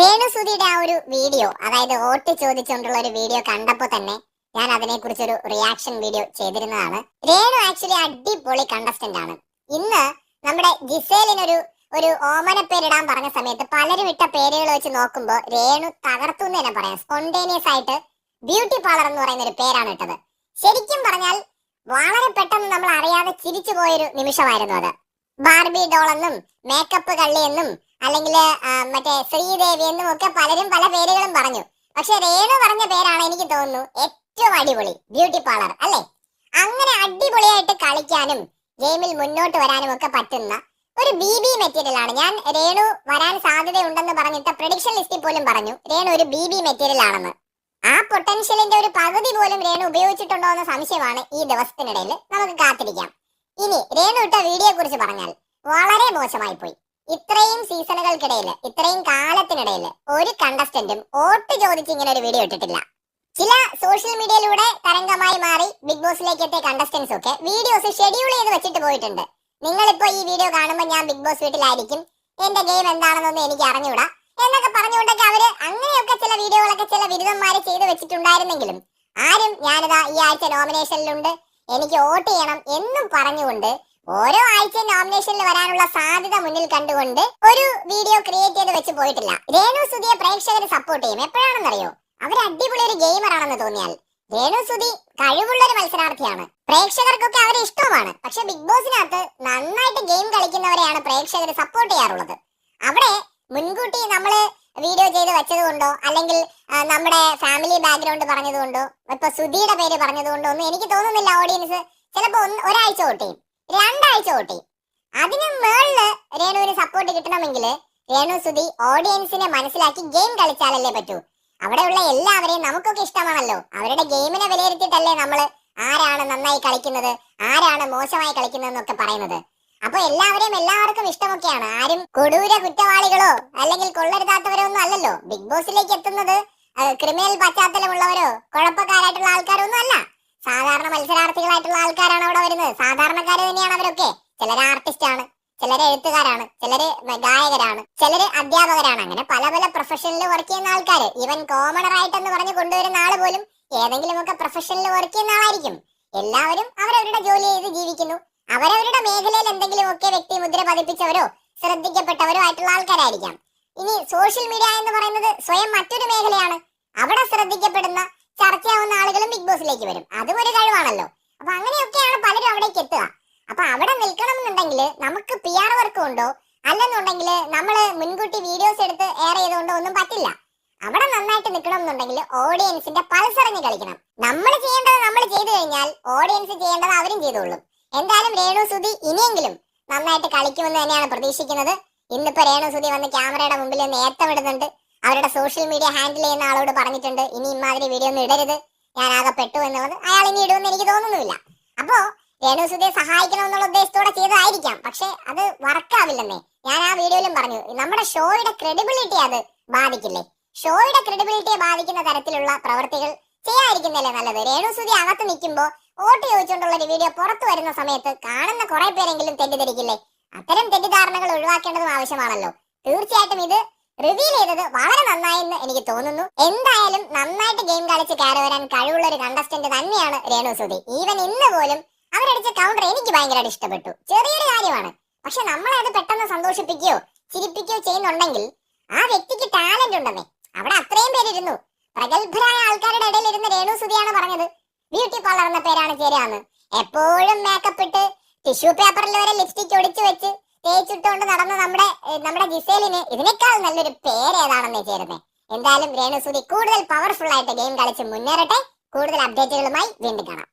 രേണുസുതിയുടെ ആ ഒരു വീഡിയോ അതായത് വോട്ട് ചോദിച്ചുകൊണ്ടുള്ള ഒരു വീഡിയോ കണ്ടപ്പോൾ തന്നെ ഞാൻ അതിനെ കുറിച്ചൊരു റിയാക്ഷൻ വീഡിയോ ചെയ്തിരുന്നതാണ്. രേണു ആക്ച്വലി അടിപൊളി കണ്ടസ്റ്റന്റ് ആണ്. ഇന്ന് നമ്മുടെ ജിസേലിനൊരു ഒരു ഓമന പേരിടാൻ പറഞ്ഞ സമയത്ത് പലരും ഇട്ട പേരുകൾ വെച്ച് നോക്കുമ്പോൾ രേണു തകർത്തു എന്ന് തന്നെ പറയാം. സ്പോണ്ടേനിയസ് ആയിട്ട് ബ്യൂട്ടി പാർലർ എന്ന് പറയുന്ന ഒരു പേരാണ് ഇട്ടത്. ശരിക്കും പറഞ്ഞാൽ വളരെ പെട്ടെന്ന് നമ്മൾ അറിയാതെ ചിരിച്ചു പോയൊരു നിമിഷമായിരുന്നു അത്. ബാർബി ഡോൾ എന്നും മേക്കപ്പ് കള്ളി എന്നും അല്ലെങ്കിൽ മറ്റേ ശ്രീദേവി എന്നും ഒക്കെ പലരും പല പേരുകളും പറഞ്ഞു. പക്ഷെ രേണു പറഞ്ഞ പേരാണ് എനിക്ക് തോന്നുന്നു ഏറ്റവും അടിപൊളി ബ്യൂട്ടി പാർലർ അല്ലേ? അങ്ങനെ അടിപൊളിയായിട്ട് കളിക്കാനും ഗെയിമിൽ മുന്നോട്ട് വരാനും ഒക്കെ പറ്റുന്ന ഒരു ബി ബി മെറ്റീരിയൽ ആണ്. ഞാൻ രേണു വരാൻ സാധ്യതയുണ്ടെന്ന് പറഞ്ഞിട്ട് പ്രഡിക്ഷൻ ലിസ്റ്റിൽ പോലും പറഞ്ഞു. രേണു ഒരു ബി ബി മെറ്റീരിയൽ ആണെന്ന്. ആ പൊട്ടൻഷ്യലിന്റെ ഒരു പകുതി പോലും രേണു ഉപയോഗിച്ചിട്ടുണ്ടോ എന്ന സംശയമാണ് ഈ ദിവസത്തിനിടയിൽ നമുക്ക് കാത്തിരിക്കാം. ഇനി രേണു ഇട്ട വീഡിയോയെ കുറിച്ച് പറഞ്ഞാൽ വളരെ മോശമായി പോയി ഇത്രയും സീസണുകൾക്കിടയിൽ ഇത്രയും കാലത്തിനിടയിൽ ഒരു കണ്ടസ്റ്റന്റും വോട്ട് ചോദിച്ച് ഇങ്ങനെ ഒരു വീഡിയോ ഇട്ടിട്ടില്ല. ചില സോഷ്യൽ മീഡിയയിലൂടെ തരംഗമായി മാറി ബിഗ് ബോസിലേക്ക് എത്തിയ കണ്ടസ്റ്റൻസ് ഒക്കെ വീഡിയോസ് ഷെഡ്യൂൾ ചെയ്ത് വെച്ചിട്ട് പോയിട്ടുണ്ട്. നിങ്ങളിപ്പോ ഈ വീഡിയോ കാണുമ്പോൾ ഞാൻ ബിഗ് ബോസ് വീട്ടിലായിരിക്കും. എന്റെ ഗെയിം എന്താണെന്നൊന്നും എനിക്ക് അറിഞ്ഞൂടാ. എന്നൊക്കെ പറഞ്ഞുകൊണ്ടൊക്കെ അവർ അങ്ങനെയൊക്കെ ചില വീഡിയോകളൊക്കെ ചില ബിരുദന്മാരെ ചെയ്തു വെച്ചിട്ടുണ്ടായിരുന്നെങ്കിലും ആരും ഞാനിതാ ഈ ആഴ്ച നോമിനേഷനിലുണ്ട് എനിക്ക് വോട്ട് ചെയ്യണം എന്നും പറഞ്ഞുകൊണ്ട് ഓരോ ആഴ്ച നോമിനേഷനിൽ വരാനുള്ള സാധ്യത മുന്നിൽ കണ്ടുകൊണ്ട് ഒരു വീഡിയോ ക്രിയേറ്റ് ചെയ്ത് വെച്ച് പോയിട്ടില്ല. രേണു സുധിയെ പ്രേക്ഷകർ സപ്പോർട്ട് ചെയ്യും. എപ്പോഴാണെന്നറിയോ? അവർ അടിപൊളി ഒരു ഗെയിമർ ആണെന്ന് തോന്നിയാൽ. രേണു സുധി കഴിവുള്ള ഒരു മത്സരാർത്ഥിയാണ്. പ്രേക്ഷകർക്കൊക്കെ അവരെ ഇഷ്ടമാണ് പക്ഷെ ബിഗ് ബോസിനകത്ത് നന്നായിട്ട് ഗെയിം കളിക്കുന്നവരെയാണ് പ്രേക്ഷകർ സപ്പോർട്ട് ചെയ്യാറുള്ളത്. അവിടെ മുൻകൂട്ടി നമ്മൾ വീഡിയോ ചെയ്ത് വെച്ചത് കൊണ്ടോ അല്ലെങ്കിൽ നമ്മുടെ ഫാമിലി ബാക്ക്ഗ്രൗണ്ട് പറഞ്ഞതുകൊണ്ടോ ഇപ്പൊ സുധിയുടെ പേര് പറഞ്ഞതുകൊണ്ടോ ഒന്നും എനിക്ക് തോന്നുന്നില്ല ഓഡിയൻസ് ചിലപ്പോൾ ഒരാഴ്ച വോട്ട് രണ്ടാഴ്ച വോട്ട് ചെയ്യും അതിന് മേളിൽ രേണുവിന് സപ്പോർട്ട് കിട്ടണമെങ്കിൽ രേണു സുധി ഓഡിയൻസിനെ മനസ്സിലാക്കി ഗെയിം കളിച്ചാലല്ലേ പറ്റൂ. അവിടെയുള്ള എല്ലാവരെയും നമുക്കൊക്കെ ഇഷ്ടമാണല്ലോ. അവരുടെ ഗെയിമിനെ വിലയിരുത്തിയിട്ടല്ലേ നമ്മൾ ആരാണ് നന്നായി കളിക്കുന്നത് ആരാണ് മോശമായി കളിക്കുന്നത് എന്നൊക്കെ പറയുന്നത്. അപ്പൊ എല്ലാവരെയും എല്ലാവർക്കും ഇഷ്ടമൊക്കെയാണ്. ആരും കൊടൂര കുറ്റവാളികളോ അല്ലെങ്കിൽ കൊള്ളരുതാത്തവരോ ഒന്നും അല്ലല്ലോ ബിഗ് ബോസിലേക്ക് എത്തുന്നത് ക്രിമിനൽ പശ്ചാത്തലമുള്ളവരോ കുഴപ്പക്കാരായിട്ടുള്ള ആൾക്കാരോ ഒന്നും അല്ല. സാധാരണ മത്സരാർത്ഥികളായിട്ടുള്ള ആൾക്കാരാണ് അവിടെ വരുന്നത്. സാധാരണക്കാര് തന്നെയാണ് അവരൊക്കെ. ചിലര് ആർട്ടിസ്റ്റ് ആണ്. ചിലര് എഴുത്തുകാരാണ്. ചിലര് ഗായകരാണ്. ചിലര് അധ്യാപകരാണ്. അങ്ങനെ പല പല പ്രൊഫഷനിൽ വർക്ക് ചെയ്യുന്ന ആൾക്കാർ ഈവൻ കോമണർ ആയിട്ടെന്ന് പറഞ്ഞ് കൊണ്ടുവരുന്ന ആൾ പോലും ഏതെങ്കിലുമൊക്കെ പ്രൊഫഷനിൽ വർക്ക് ചെയ്യുന്ന ആളായിരിക്കും. എല്ലാവരും അവരവരുടെ ജോലി ചെയ്ത് ജീവിക്കുന്നു. അവരവരുടെ മേഖലയിൽ എന്തെങ്കിലുമൊക്കെ വ്യക്തി മുദ്ര പതിപ്പിച്ചവരോ ശ്രദ്ധിക്കപ്പെട്ടവരോ ആയിട്ടുള്ള ആൾക്കാരായിരിക്കാം. ഇനി സോഷ്യൽ മീഡിയ എന്ന് പറയുന്നത് സ്വയം മറ്റൊരു മേഖലയാണ്. അവിടെ ശ്രദ്ധിക്കപ്പെടുന്ന ചർച്ചയാവുന്ന ആളുകളും ബിഗ് ബോസിലേക്ക് വരും. അതും ഒരു കഴിവാണല്ലോ. അപ്പൊ അങ്ങനെയൊക്കെയാണ് പലരും അവിടേക്ക് എത്തുക. അപ്പൊ അവിടെ നിൽക്കണം എന്നുണ്ടെങ്കിൽ നമുക്ക് പി ആർ വർക്ക് ഉണ്ടോ? അല്ലെന്നുണ്ടെങ്കിൽ നമ്മൾ മുൻകൂട്ടി വീഡിയോസ് എടുത്ത് എയർ ചെയ്തുകൊണ്ടോ ഒന്നും പറ്റില്ല. അവിടെ നന്നായിട്ട് നിൽക്കണം എന്നുണ്ടെങ്കിൽ ഓഡിയൻസിന്റെ പൾസറിഞ്ഞ് കളിക്കണം. നമ്മൾ ചെയ്യേണ്ടത് നമ്മൾ ചെയ്തു കഴിഞ്ഞാൽ ഓഡിയൻസ് ചെയ്യേണ്ടത് അവരും ചെയ്തോളും. എന്തായാലും രേണു സുധി ഇനിയെങ്കിലും നന്നായിട്ട് കളിക്കുമെന്ന് തന്നെയാണ് പ്രതീക്ഷിക്കുന്നത്. ഇന്നിപ്പോ രേണു സുധി വന്ന് ക്യാമറയുടെ മുമ്പിൽ നിന്ന് ഏത്തമിടുന്നുണ്ട് അവരുടെ സോഷ്യൽ മീഡിയ ഹാൻഡിൽ ചെയ്യുന്ന ആളോട് പറഞ്ഞിട്ടുണ്ട് ഇനി ഇമാതിരി വീഡിയോ ഒന്നും ഇടരുത്. ഞാൻ ആകെ പെട്ടു എന്നുള്ളത് അയാൾ ഇനി ഇടുമെന്ന് എനിക്ക് തോന്നുന്നില്ല അപ്പോ രേണു സുധയെ സഹായിക്കണം എന്നുള്ള ഉദ്ദേശത്തോടെ ചെയ്തതായിരിക്കാം. പക്ഷെ അത് വർക്കാവില്ലെന്നേ ഞാൻ ആ വീഡിയോയിലും പറഞ്ഞു നമ്മുടെ ഷോയുടെ ക്രെഡിബിലിറ്റി അത് ബാധിക്കില്ലേ? ഷോയുടെ ക്രെഡിബിലിറ്റിയെ ബാധിക്കുന്ന തരത്തിലുള്ള പ്രവർത്തികൾ ചെയ്യാതിരിക്കുന്നതല്ലേ നല്ലത്? രേണു സുധി അകത്ത് നിൽക്കുമ്പോൾ വോട്ട് ചോദിച്ചുകൊണ്ടുള്ള ഒരു വീഡിയോ പുറത്തു വരുന്ന സമയത്ത് കാണുന്ന കുറെ പേരെങ്കിലും തെറ്റിദ്ധരിക്കില്ലേ? അത്തരം തെറ്റിദ്ധാരണകൾ ഒഴിവാക്കേണ്ടതും ആവശ്യമാണല്ലോ. തീർച്ചയായിട്ടും ഇത് റിവീൽ ചെയ്തത് വളരെ നന്നായെന്ന് എനിക്ക് തോന്നുന്നു. എന്തായാലും നന്നായിട്ട് ഗെയിം കളിച്ച് കയറി വരാൻ കഴിവുള്ള ഒരു കണ്ടസ്റ്റന്റ് തന്നെയാണ് രേണു സുധി. ഈവൻ ഇന്ന് പോലും അവരടിച്ച കൗണ്ടർ എനിക്ക് ഭയങ്കരമായിട്ട് ഇഷ്ടപ്പെട്ടു. ചെറിയൊരു കാര്യമാണ്. പക്ഷെ നമ്മളെ അത് പെട്ടെന്ന് സന്തോഷിപ്പിക്കുകയോ ചിരിപ്പിക്കുകയോ ചെയ്യുന്നുണ്ടെങ്കിൽ ആ വ്യക്തിക്ക് ടാലന്റ് ഉണ്ടെന്നേ. അവിടെ അത്രയും പേരിരുന്നു. പ്രഗത്ഭരായ ആൾക്കാരുടെ ഇടയിൽ ഇരുന്ന് രേണു സുധിയാണ് പറഞ്ഞത്. ബ്യൂട്ടി പാർലർ എന്ന പേരാണ് ചേരാന്ന് എപ്പോഴും മേക്കപ്പ് ഇട്ട് ടിഷ്യൂ പേപ്പറിൽ വരെ ലിപ്സ്റ്റിക് ഒടിച്ചു വെച്ച് തേച്ചിട്ടുകൊണ്ട് നടന്ന നമ്മുടെ നമ്മുടെ ജിസേലിന് ഇതിനേക്കാൾ നല്ലൊരു പേര് ഏതാണെന്ന് ചേരുന്നത് എന്തായാലും രേണു കൂടുതൽ പവർഫുൾ ആയിട്ട് ഗെയിം കളിച്ച് മുന്നേറട്ടെ. കൂടുതൽ അപ്ഡേറ്റുകളുമായി വീണ്ടും കാണാം.